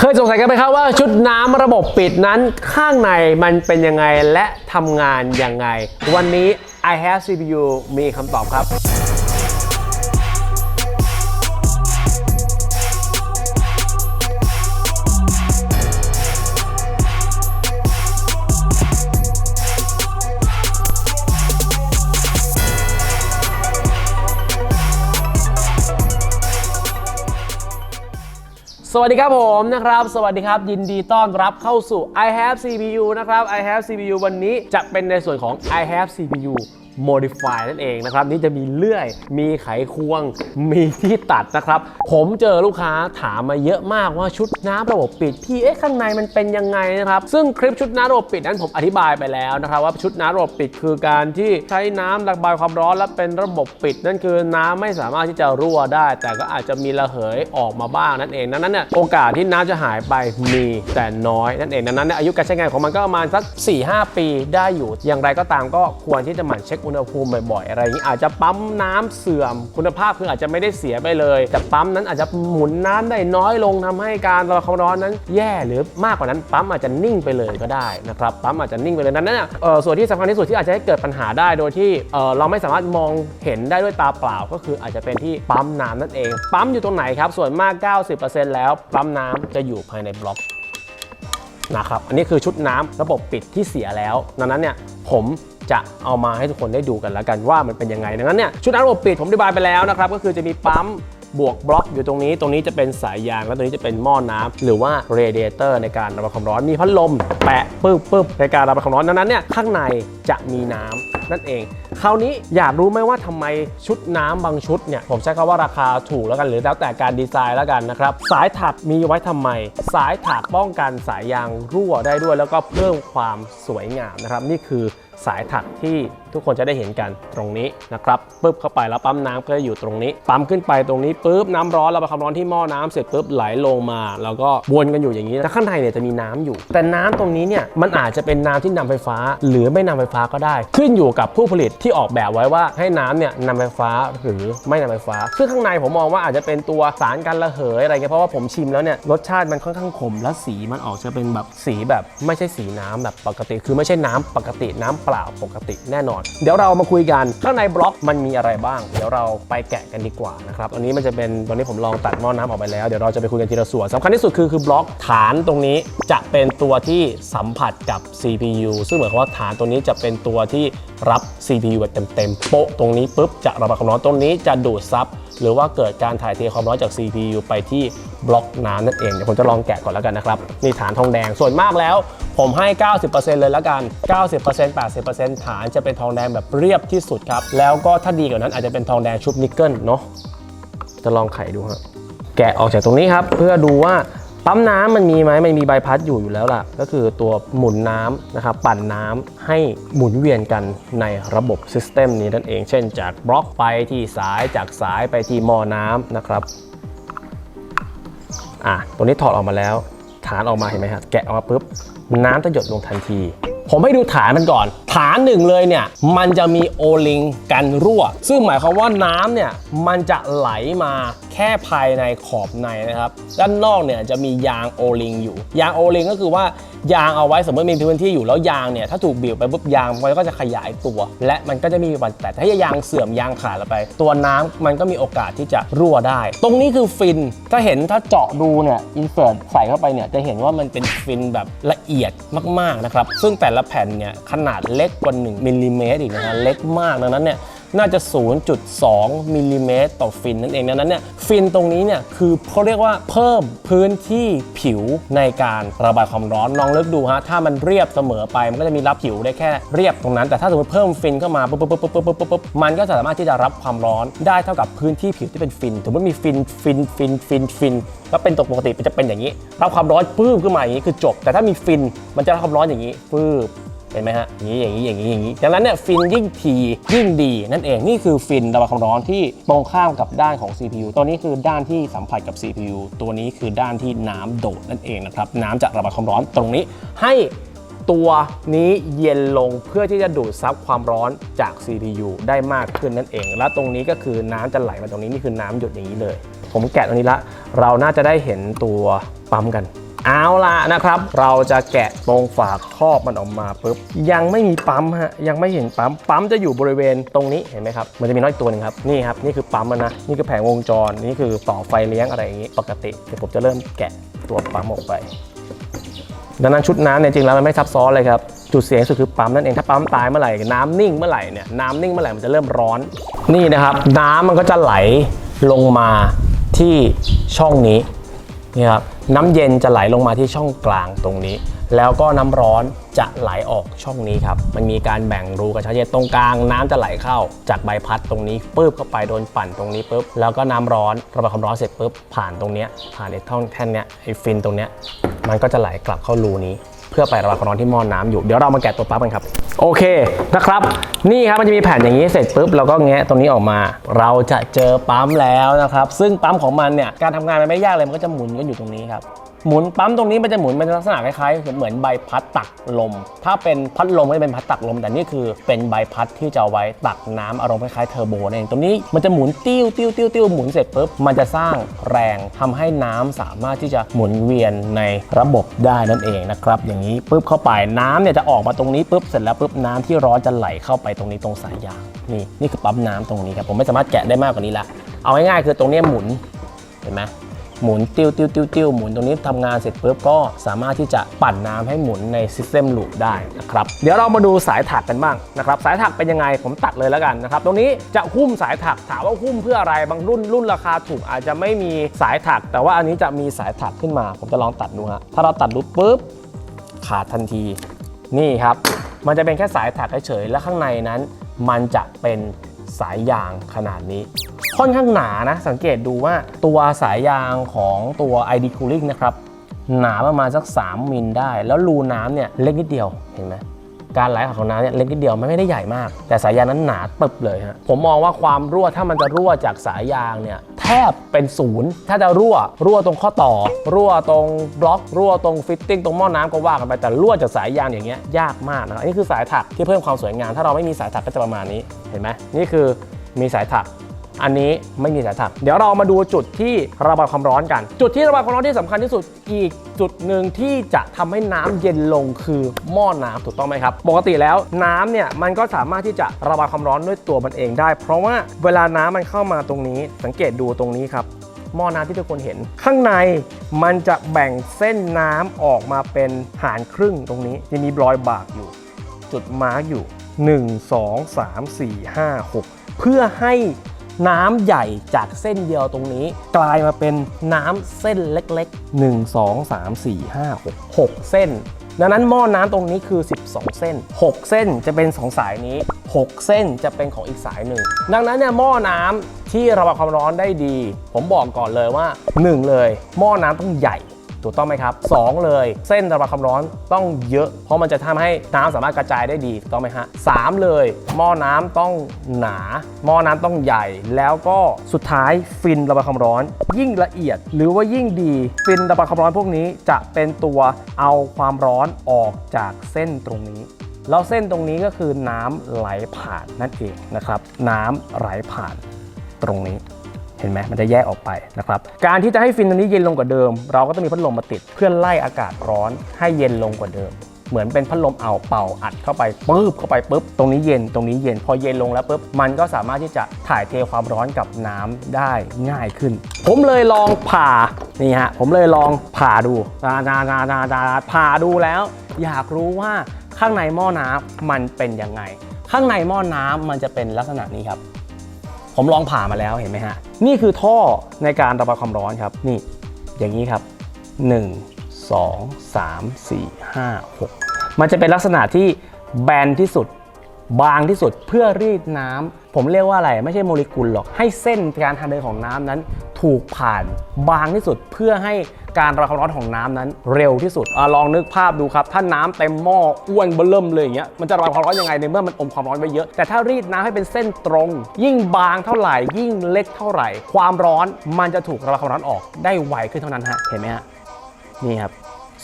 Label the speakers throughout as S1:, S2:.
S1: เคยสงสัยกันไหมครับว่าชุดน้ำระบบปิดนั้นข้างในมันเป็นยังไงและทำงานยังไง วันนี้ i have CPU มีคำตอบครับ สวัสดีครับผมนะครับ สวัสดีครับ ยินดีต้อนรับเข้าสู่ i have CPU นะครับ i have CPU วันนี้จะเป็นในส่วนของ i have CPU modify นั่นเองนะครับ นี่จะมีเลื่อย มีไขควง มีที่ตัดนะครับ ผมเจอลูกค้าถามมาเยอะมากว่าชุดน้ำระบบปิดพี่เอ๊ะข้างในมันเป็นยังไงนะครับ ซึ่งคลิปชุดน้ำระบบปิดนั้นผมอธิบายไปแล้วนะครับ ว่าชุดน้ำระบบปิดคือการที่ใช้น้ำระบายความร้อนและเป็นระบบปิด นั่นคือน้ำไม่สามารถที่จะรั่วได้ แต่ก็อาจจะมีระเหยออกมาบ้างนั่นเองดังนั้นเนี่ยโอกาสที่น้ำจะหายไปมีแต่น้อยนั่นเองดังนั้นเนี่ยอายุการใช้งานของมันก็ประมาณสัก 4-5 ปีได้อยู่อย่างไรก็ตามก็ควรที่จะหมั่นเช็คอุณหภูมิบ่อยๆอะไรอย่างนี้อาจจะปั๊มน้ำเสื่อมคุณภาพคืออาจจะไม่ได้เสียไปเลย แต่ปั๊มนั้นอาจจะหมุนน้ำได้น้อยลงทำให้การระบายความร้อนนั้น แย่หรือมากกว่านั้นปั๊มอาจจะนิ่งไปเลยก็ได้นะครับปั๊มอาจจะนิ่งไปเลยนั้นเนี่ยเอ่อส่วนที่สำคัญที่สุดที่อาจจะให้เกิดปัญหาได้โดยที่เราไม่สามารถมองเห็นได้ด้วยตาเปล่า ก็คืออาจจะเป็นที่ปั๊มน้ำนั่นเอง ปั๊มอยู่ตรงไหนครับส่วนมาก 90%แล้วปั๊มน้ำจะอยู่ภายในบล็อกนะครับอันนี้คือชุดน้ำระบบปิดที่เสียแล้ว ดังนั้นเนี่ยผม จะเอามาให้ทุกคนได้ดูกันแล้วกันว่ามันเป็นยังไงดังนั้นเนี่ยชุดน้ำระบปิดผมอธิบายไปแล้วนะครับก็คือจะมีปั๊มบวกบล็อกอยู่ตรงนี้ ตรงนี้จะเป็นสายยาง แล้วตรงนี้จะเป็นหม้อน้ำหรือว่าเรเดเตอร์ในการระบายความร้อน มีพัดลม แปะปึ๊บปึ๊บในการระบายความร้อนดังนั้นเนี่ยข้างในจะมีน้ำนั่นเอง คราวนี้อยากรู้ไหมว่าทำไมชุดน้ำบางชุดเนี่ย ผมใช้คำว่าราคาถูกแล้วกัน หรือแล้วแต่การดีไซน์แล้วกันนะครับ สายถักมีไว้ทำไม สายถักป้องกันสายยางรั่วได้ด้วย แล้วก็เพิ่มความสวยงามนะครับ นี่คือ สายถักที่ทุกคนจะได้เห็นกันตรงนี้นะครับปึ๊บเข้าไปแล้วปั๊มน้ำก็จะอยู่ตรงนี้ ปั๊มขึ้นไปตรงนี้ปุ๊บน้ำร้อนเระบายความร้อนที่หม้อน้ำเสร็จปุ๊บไหลลงมา แล้วก็วนกันอยู่อย่างนี้แต่ข้างในเนี่ยจะมีน้ำอยู่ แต่น้ำตรงนี้เนี่ยมันอาจจะเป็นน้ำที่นำไฟฟ้า หรือไม่นำไฟฟ้าก็ได้ ขึ้นอยู่กับผู้ผลิตที่ออกแบบไว้ว่าให้น้ำเนี่ยนำไฟฟ้าหรือไม่นำไฟฟ้า ซึ่งข้างในผมมองว่าอาจจะเป็นตัวสารกันระเหยอะไรเงี้ยเพราะว่าผมชิมแล้วเนี่ยรสชาติมันค่อนข้างขมและสีมันออกจะเป็นแบบสีแบบไม่ใช่สีน้ำแบบปกติ คือไม่ใช่น้ำปกติน้ำเปล่าปกติแน่นอนเดี๋ยวเรามาคุยกันข้างในบล็อกมันมีอะไรบ้าง เดี๋ยวเราไปแกะกันดีกว่านะครับอันนี้มันจะเป็นตอนนี้ผมลองตัดหม้อน้ำออกไปแล้วเดี๋ยวเราจะไปคุยกันทีละส่วนสำคัญที่สุดคือคือบล็อกฐานตรงนี้จะเป็นตัวที่สัมผัสกับ CPU ซึ่งเหมายความว่าฐานตรงนี้จะเป็นตัวที่รับ CPU แบบเต็มๆโปะตรงนี้ปุ๊บจะระบายความร้อนตรงนี้จะดูดซับหรือว่าเกิดการถ่ายเทความร้อนจาก CPU ไปที่บล็อกน้ำนั่นเองเดี๋ยวผมจะลองแกะก่อนแล้วกันนะครับนี่ฐานทองแดงส่วนมากแล้ว ผมให้ 90%เลยแล้วกัน 90% 80%ฐานจะเป็นทองแดงแบบเรียบที่สุดครับ แล้วก็ถ้าดีกว่านั้นอาจจะเป็นทองแดงชุบนิกเกิลเนาะจะลองไขดูฮะแกะออกจากตรงนี้ครับ เพื่อดูว่าปั๊มน้ำมันมีไหมมันมีใบพัดอยู่อยู่แล้วล่ะ ก็คือตัวหมุนน้ำนะครับปั่นน้ำให้หมุนเวียนกันในระบบซิสเต็มนี้นั่นเอง เช่น จากบล็อกไปที่สายจากสายไปที่หม้อน้ำนะครับอะตัวนี้ถอดออกมาแล้ว ฐานออกมาเห็นไหมครับแกะออกมาปุ๊บ น้ำจะหยดลงทันที ผมให้ดูฐานมันก่อนฐานหนึ่งเลยเนี่ยมันจะมีโอลิงกันรั่ว ซึ่งหมายความว่าน้ำเนี่ยมันจะไหลมาแค่ภายในขอบในนะครับ ด้านนอกเนี่ยจะมียางโอลิงอยู่ ยางโอลิงก็คือว่ายางเอาไว้สมมติมีพื้นที่อยู่แล้วยางเนี่ยถ้าถูกบีบไปปุ๊บยางมันก็จะขยายตัว และมันก็จะมีวันแตกแต่ถ้ายางเสื่อมยางขาดไป ตัวน้ำมันก็มีโอกาสที่จะรั่วได้ ตรงนี้คือฟินถ้าเห็นถ้าเจาะดูเนี่ยอินเสิร์ตใส่เข้าไปเนี่ยจะเห็นว่ามันเป็นฟินแบบละเอียดมากๆนะครับซึ่งแต่ละแผ่นเนี่ยขนาดเล็กกว่า1มิลลิเมตรอีกนะฮะเล็กมากดังนั้นเนี่ยน่าจะ 0.2มิลลิเมตรต่อฟินนั่นเองดังนั้นเนี่ยฟินตรงนี้เนี่ยคือเขาเรียกว่าเพิ่มพื้นที่ผิวในการระบายความร้อนลองเลือกดูฮะถ้ามันเรียบเสมอไปมันก็จะมีรับผิวได้แค่เรียบตรงนั้น แต่ถ้าสมมติเพิ่มฟินเข้ามาปุ๊บปุ๊บปุ๊บปุ๊บปุ๊บปุ๊บปุ๊บมันก็สามารถที่จะรับความร้อนได้เท่ากับพื้นที่ผิวที่เป็นฟินสมมติมีฟินฟินฟินฟินฟินแล้วเป็นตัวปกติมันจะเป็นอย่างนี้รับความร้อนปื้มขึ้นมาอย่างนี้คือจบ แต่ถ้ามีฟินมันจะรับความร้อนอย่างนี้ปื้บเห็นไหมฮะอย่างนี้อย่างนี้อย่างนี้อย่างนี้ดังนั้นเนี่ยฟินยิ่งทียิ่งดีนั่นเองนี่คือฟินระบายความร้อนที่ตรงข้ามกับด้านของ CPU ตัวนี้คือด้านที่สัมผัสกับ CPU ตัวนี้คือด้านที่น้ำโดดนั่นเองนะครับน้ำจะระบายความร้อนตรงนี้ให้ตัวนี้เย็นลงเพื่อที่จะดูดซับความร้อนจาก CPU ได้มากขึ้นนั่นเอง และตรงนี้ก็คือน้ำจะไหลมาตรงนี้นี่คือน้ำหยดอย่างนี้เลย ผมแกะตรงนี้ละ เราน่าจะได้เห็นตัวปั๊มกัน เอาละนะครับ เราจะแกะตรงฝาครอบมันออกมาปุ๊บยังไม่มีปั๊มฮะยังไม่เห็นปั๊มปั๊มจะอยู่บริเวณตรงนี้เห็นไหมครับมันจะมีน้อยตัวหนึ่งครับนี่ครับนี่คือปั๊มมันนะนี่คือแผงวงจรนี่คือต่อไฟเลี้ยงอะไรอย่างนี้ปกติเดี๋ยวผมจะเริ่มแกะตัวปั๊มออกไปดังนั้นชุดน้ำเนี่ยจริงแล้วมันไม่ซับซ้อนเลยครับจุดเสียงสุดคือปั๊มนั่นเองถ้าปั๊มตายเมื่อไหร่น้ำนิ่งเมื่อไหร่เนี่ยน้ำนิ่งเมื่อไหร่มันจะเริ่มร้อน นี่นะครับ น้ำมันก็จะไหลลงมาที่ช่องนี้นี่ครับ น้ำเย็นจะไหลลงมาที่ช่องกลางตรงนี้ แล้วก็น้ำร้อนจะไหลออกช่องนี้ครับ มันมีการแบ่งรูกระชับเย็นตรงกลาง น้ำจะไหลเข้าจากใบพัดตรงนี้ปุ๊บเข้าไปโดนปั่นตรงนี้ปุ๊บแล้วก็น้ำร้อนระบายความร้อนเสร็จปุ๊บผ่านตรงเนี้ยผ่านไอ้ท่อนแท่นเนี้ยไอ้ฟินตรงเนี้ยมันก็จะไหลกลับเข้ารูนี้ พื่อไประบายความร้อนที่หม้อนน้ำอยู่ เดี๋ยวเรามาแกะตัวปั๊บกันครับ โอเคนะครับ นี่ครับมันจะมีแผ่นอย่างนี้เสร็จปุ๊บเราก็แงะตรงนี้ออกมา เราจะเจอปั๊มแล้วนะครับ ซึ่งปั๊มของมันเนี่ยการทำงานมันไม่ยากเลยมันก็จะหมุนกันอยู่ตรงนี้ครับ หมุนปั๊มตรงนี้มันจะหมุนเป็นลักษณะคล้ายๆเหมือนใบพัดตักลม ถ้าเป็นพัดลมก็จะเป็นพัดตักลม แต่นี่คือเป็นใบพัดที่จะเอาไว้ตักน้ำอารมณ์คล้ายๆเทอร์โบนั่นเองตรงนี้มันจะหมุนติ้วติ้วติ้วติ้วหมุนเสร็จปุ๊บมันจะสร้างแรงทำให้น้ำสามารถที่จะหมุนเวียนในระบบได้นั่นเองนะครับอย่างนี้ปุ๊บเข้าไปน้ำเนี่ยจะออกมาตรงนี้ปุ๊บเสร็จแล้วปุ๊บน้ำที่ร้อนจะไหลเข้าไปตรงนี้ตรงสายยางนี่นี่คือปั๊มน้ำตรงนี้ครับผมไม่สามารถแกะได้มากกว่านี้ละเอาง่ายๆคือตรงนี้หมุนเห็นไหม หมุนติ้วติ้วติ้วติ้วหมุนตรงนี้ทำงานเสร็จปุ๊บก็สามารถที่จะปั่นน้ำให้หมุนในซิสเต็มลูปได้นะครับเดี๋ยวเรามาดูสายถักกันบ้างนะครับ สายถักเป็นยังไงผมตัดเลยแล้วกันนะครับ ตรงนี้จะหุ้มสายถักถามว่าหุ้มเพื่ออะไรบางรุ่นรุ่นราคาถูกอาจจะไม่มีสายถัก แต่ว่าอันนี้จะมีสายถักขึ้นมา ผมจะลองตัดดูฮะถ้าเราตัดดูปุ๊บขาดทันที นี่ครับ มันจะเป็นแค่สายถักเฉยๆและข้างในนั้น มันจะเป็น สายยางขนาดนี้ ค่อนข้างหนานะ สังเกตดูว่าตัวสายยางของตัว ID Cooling นะครับ หนาประมาณสัก 3 มิลได้ แล้วรูน้ำเนี่ยเล็กนิดเดียวเห็นไหม การไหลของน้ำเนี่ยเล็กนิดเดียวมันไม่ได้ใหญ่มาก แต่สายยางนั้นหนาตึบเลยฮะผมมองว่าความรั่วถ้ามันจะรั่วจากสายยางเนี่ยแทบเป็นศูนย์ถ้าจะรั่ว รั่วตรงข้อต่อ รั่วตรงบล็อก รั่วตรงฟิตติ้งตรงหม้อน้ำก็ว่ากันไปแต่รั่วจากสายยางอย่างเงี้ยยากมากนะครับอันนี่คือสายถักที่เพิ่มความสวยงามถ้าเราไม่มีสายถักก็จะประมาณนี้เห็นไหมนี่คือมีสายถัก อันนี้ไม่มีสายถัก เดี๋ยวเรามาดูจุดที่ระบายความร้อนกัน จุดที่ระบายความร้อนที่สำคัญที่สุดอีกจุดหนึ่งที่จะทำให้น้ำเย็นลงคือหม้อน้ำถูกต้องไหมครับ ปกติแล้วน้ำเนี่ยมันก็สามารถที่จะระบายความร้อนด้วยตัวมันเองได้ เพราะว่าเวลาน้ำมันเข้ามาตรงนี้ สังเกตดูตรงนี้ครับหม้อน้ำที่ทุกคนเห็น ข้างในมันจะแบ่งเส้นน้ำออกมาเป็นหารครึ่งตรงนี้จะมีรอยบากอยู่ จุดมาร์กอยู่ 1 2 3 4 5 6 เพื่อให้ น้ำใหญ่จากเส้นเดียวตรงนี้ กลายมาเป็นน้ำเส้นเล็ก ๆ 1 2 3 4 5 6 6 เส้น ดังนั้นหม้อน้ำตรงนี้คือ 12 เส้น 6 เส้นจะเป็น2สายนี้ 6 เส้นจะเป็นของอีกสายหนึ่ง ดังนั้นเนี่ยหม้อน้ำที่ระบายความร้อนได้ดี ผมบอกก่อนเลยว่า 1 เลย หม้อน้ำต้องใหญ่ ถูกต้องไหมครับ 2 เลย เส้นระบายความร้อนต้องเยอะ เพราะมันจะทำให้น้ำสามารถกระจายได้ดีถูกต้องไหมฮะสามเลย หม้อน้ำต้องหนา หม้อน้ำต้องใหญ่ แล้วก็สุดท้ายฟินระบายความร้อน ยิ่งละเอียด หรือว่ายิ่งดี ฟินระบายความร้อนพวกนี้จะเป็นตัวเอาความร้อนออกจากเส้นตรงนี้แล้วเส้นตรงนี้ก็คือน้ำไหลผ่านนั่นเองนะครับ น้ำไหลผ่านตรงนี้ เห็นไหมมันจะแยกออกไปนะครับการที่จะให้ฟินตรงนี้เย็นลงกว่าเดิม เราก็ต้องมีพัดลมมาติดเพื่อไล่อากาศร้อนให้เย็นลงกว่าเดิม เหมือนเป็นพัดลมเอาเป่าอัดเข้าไปปุ๊บเข้าไปปุ๊บตรงนี้เย็นตรงนี้เย็นพอเย็นลงแล้วปุ๊บมันก็สามารถที่จะถ่ายเทความร้อนกับน้ำได้ง่ายขึ้น ผมเลยลองผ่านี่ฮะผมเลยลองผ่าดูนานานานานาผ่าดูแล้ว อยากรู้ว่าข้างในหม้อน้ำมันเป็นยังไง ข้างในหม้อน้ำมันจะเป็นลักษณะนี้ครับ ผมลองผ่ามาแล้วเห็นไหมฮะ นี่คือท่อในการระบายความร้อนครับ นี่ อย่างนี้ครับ 1 2 3 4 5 6 มันจะเป็นลักษณะที่แบนที่สุด บางที่สุดเพื่อรีดน้ำผมเรียกว่าอะไรไม่ใช่โมเลกุลหรอก ให้เส้นการทางเดินของน้ำนั้น ถูกผ่านบางที่สุดเพื่อให้การระบายความร้อนของน้ำนั้น เร็วที่สุดอลองนึกภาพดูครับ ถ้าน้ำเต็มหม้ออ้วนเบิ่มเลยอย่างเงี้ยมันจะระบายความร้อนยังไงในเมื่อมันอมความร้อนไว้เยอะ แต่ถ้ารีดน้ำให้เป็นเส้นตรง ยิ่งบางเท่าไหร่ ยิ่งเล็กเท่าไหร่ ความร้อนมันจะถูกระบายความร้อนออกได้ไวขึ้นเท่านั้นฮะเห็นไหมฮะนี่ครับ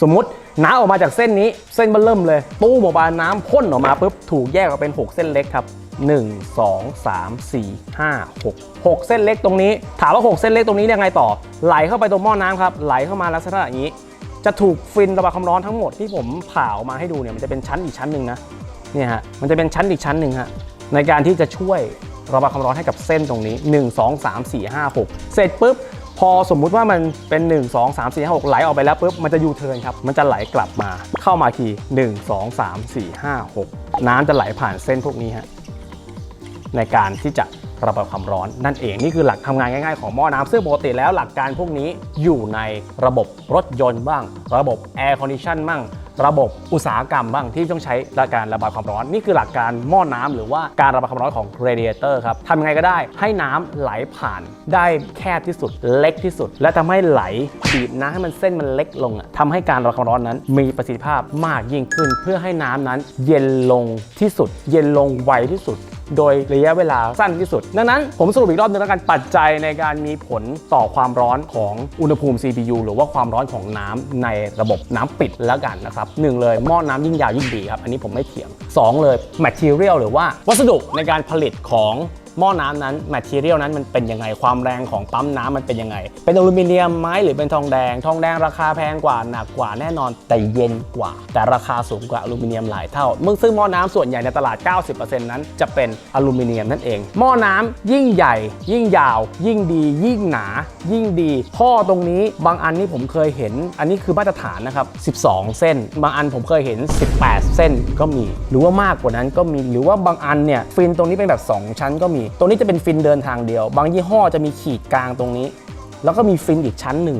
S1: สมมติน้ำออกมาจากเส้นนี้เส้นเบเริ่มเลย ตู้หมบาน้ำพ่นออกมาปุ๊บถูกแยกออกเป็น 6 เส้นเล็กครับ1 2 3 4 5 6 6 เส้นเล็กตรงนี้ ถามว่า 6 เส้นเล็กตรงนี้ยังไงต่อ ไหลเข้าไปตรงหม้อน้ำครับ ไหลเข้ามาลักษณะอย่างนี้
S2: จะถูกฟินระบายความร้อนทั้งหมดที่ผมผ่าออกมาให้ดูเนี่ยมันจะเป็นชั้นอีกชั้นหนึ่งนะเนี่ยฮะมันจะเป็นชั้นอีกชั้นหนึ่งฮะในการที่จะช่วยระบายความร้อนให้กับเส้นตรงนี้ 1 2 3 4 5 6 เสร็จปุ๊บ พอสมมุติว่ามันเป็น 1 2 3 4 5 6ไหลออกไปแล้วปุ๊บมันจะยูเทิร์นครับ มันจะไหลกลับมาเข้ามาที1 2 3 4 5 6 น้ำจะไหลผ่านเส้นพวกนี้ฮะในการที่จะระบายความร้อนนั่นเองนี่คือหลักทำงานง่ายๆของหม้อน้ำซึ่งปกติแล้วหลักการพวกนี้อยู่ในระบบรถยนต์บ้าง ระบบแอร์คอนดิชันบ้าง ระบบอุตสาหกรรมบ้างที่ต้องใช้การระบายความร้อน นี่คือหลักการหม้อน้ำหรือว่าการระบายความร้อนของเรเดียเตอร์ครับทำยังไงก็ได้ให้น้ำไหลผ่านได้แคบที่สุดเล็กที่สุด และทำให้ไหลบีบน้ำให้มันเส้นมันเล็กลงอะทำให้การระบายความร้อนนั้น มีประสิทธิภาพมากยิ่งขึ้น เพื่อให้น้ำนั้นเย็นลงที่สุด เย็นลงไวที่สุด โดยระยะเวลาสั้นที่สุด ดังนั้นผมสรุปอีกรอบหนึงแล้วกันปัจจัยในการมีผลต่อความร้อนของอุณหภูมิ CPU หรือว่าความร้อนของน้ำในระบบน้ำปิดแล้วกันนะครับหนึ่งเลยหม้อน้ำยิ่งยาวยิ่งดีครับ อันนี้ผมไม่เถียง 2 เลย material หรือว่าวัสดุในการผลิตของ หม้อน้ำนั้น material นั้นมันเป็นยังไงความแรงของปั๊มน้ำมันเป็นยังไง เป็นอลูมิเนียมไหมหรือเป็นทองแดง ทองแดงราคาแพงกว่าหนักกว่าแน่นอนแต่เย็นกว่า แต่ราคาสูงกว่าอลูมิเนียมหลายเท่ามึงซึ่งหม้อน้ำส่วนใหญ่ในตลาด 90%นั้นจะเป็นอลูมิเนียมนั่นเอง หม้อน้ำยิ่งใหญ่ ยิ่งยาว ยิ่งดี ยิ่งหนา ยิ่งดีท่อตรงนี้บางอันนี่ผมเคยเห็น อันนี้คือมาตรฐานนะครับ 12 เส้น บางอันผมเคยเห็น 18 เส้นก็มี หรือว่ามากกว่านั้นก็มีหรือว่าบางอันเนี่ยฟินตรงนี้เป็นแบบ 2 ชั้นก็มีตรงนี้จะเป็นฟินเดินทางเดียว บางยี่ห้อจะมีขีดกลางตรงนี้ แล้วก็มีฟินอีกชั้นหนึ่ง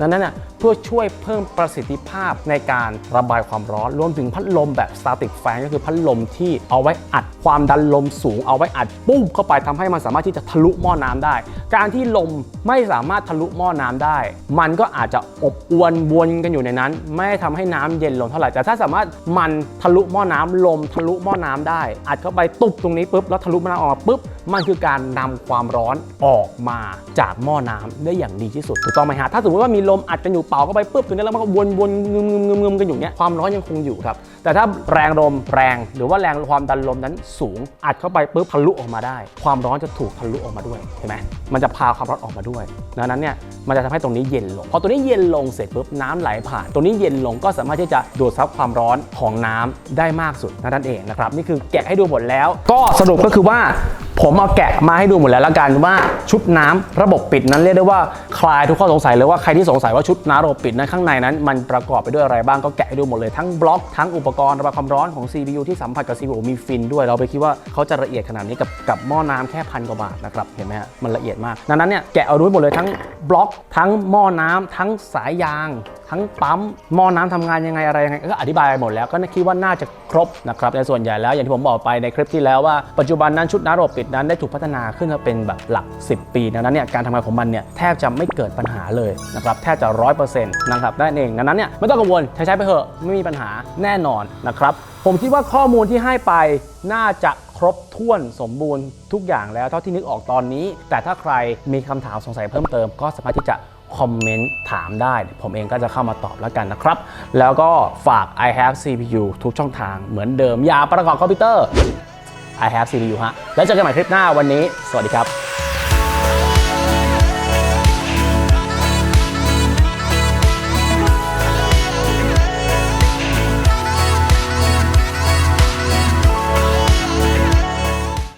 S2: ดังนั้นน่ะเพื่อช่วยเพิ่มประสิทธิภาพในการระบายความร้อน รวมถึงพัดลมแบบ static fan ก็คือพัดลมที่เอาไว้อัดความดันลมสูง เอาไว้อัดปุ้มเข้าไปทำให้มันสามารถที่จะทะลุหม้อน้ำได้ การที่ลมไม่สามารถทะลุหม้อน้ำได้ มันก็อาจจะอบอวนวนกันอยู่ในนั้น ไม่ทำให้น้ำเย็นลงเท่าไหร่แต่ถ้าสามารถมันทะลุหม้อน้ำลมทะลุหม้อน้ำได้ อัดเข้าไปตุบตรงนี้ปุ๊บแล้วทะลุหม้อน้ำออกมาปุ๊บมันคือการนำความร้อนออกมาจากหม้อน้ำได้อย่างดีที่สุดถูกต้องไหมฮะถ้าสมมติว่ามีลมอัดกันอยู่เป่าเข้าไปปุ๊บตรงนี้แล้วมันก็วนวนงึมงึมงึมงึมกันอยู่เนี้ยความร้อนยังคงอยู่ครับแต่ถ้าแรงลมแรงหรือว่าแรงความดันลมนั้นสูง อัดเข้าไปปุ๊บทะลุออกมาได้ ความร้อนจะถูกทะลุออกมาด้วยเห็นไหมมันจะพาความร้อนออกมาด้วยดังนั้นเนี่ยมันจะทำให้ตรงนี้เย็นลงพอตัวนี้เย็นลงเสร็จปุ๊บน้ำไหลผ่านตรงนี้เย็นลงก็สามารถที่จะดูดซับความร้อนของน้ำได้มากสุดนั่นเองนะครับนี่คือแกะให้ดูหมดแล้ว ก็สรุปก็คือว่าผมเอาแกะมาให้ดูหมดแล้วละกันว่าชุดน้ำระบบปิดนั้นเรียกได้ว่าคลายทุกข้อสงสัยเลยว่าใครที่สงสัยว่าชุดน้ำระบบปิดนั้นข้างในนั้น มันประกอบไปด้วยอะไรบ้างก็แกะให้ดูหมดเลยทั้งบล็อกทั้งอุปกรณ์ระบายความร้อนของ CPU ที่สัมผัสกับ CPU มีฟินด้วยเราไปคิดว่าเขาจะละเอียดขนาดนี้กับกับหม้อน้ำแค่พันกว่าบาทนะครับเห็นไหมฮะมันละเอียดมากดังนั้นเนี่ยแกะเอาดูให้หมดเลยทั้งบล็อกทั้งหม้อน้ำทั้งสายยาง ทั้งปั๊มหม้อน้ำทำงานยังไงอะไรยังไงก็อธิบายไปหมดแล้วก็คิดว่าน่าจะครบนะครับในส่วนใหญ่แล้วอย่างที่ผมบอกไปในคลิปที่แล้วว่าปัจจุบันนั้นชุดน้ำระบบปิดนั้นได้ถูกพัฒนาขึ้นมาเป็นแบบหลัก 10 ปีดังนั้นเนี่ยการทำงานของมันเนี่ยแทบจะไม่เกิดปัญหาเลยนะครับแทบจะร้อยเปอร์เซ็นต์นะครับนั่นเองดังนั้นเนี่ยไม่ต้องกังวลใช้ใช้ไปเถอะไม่มีปัญหาแน่นอนนะครับผมคิดว่าข้อมูลที่ให้ไปน่าจะครบถ้วนสมบูรณ์ทุกอย่างแล้วเท่าที่นึกออกตอนนี้ แต่ถ้าใครมีคำถามสงสัยเพิ่มเติมก็สามารถที่จะ คอมเมนต์ถามได้ ผมเองก็จะเข้ามาตอบแล้วกันนะครับ แล้วก็ฝาก I have CPU ทุกช่องทางเหมือนเดิมอย่าประกอบคอมพิวเตอร์ I have CPU ฮะ แล้วเจอกันใหม่คลิปหน้าวันนี้ สวัสดีครับ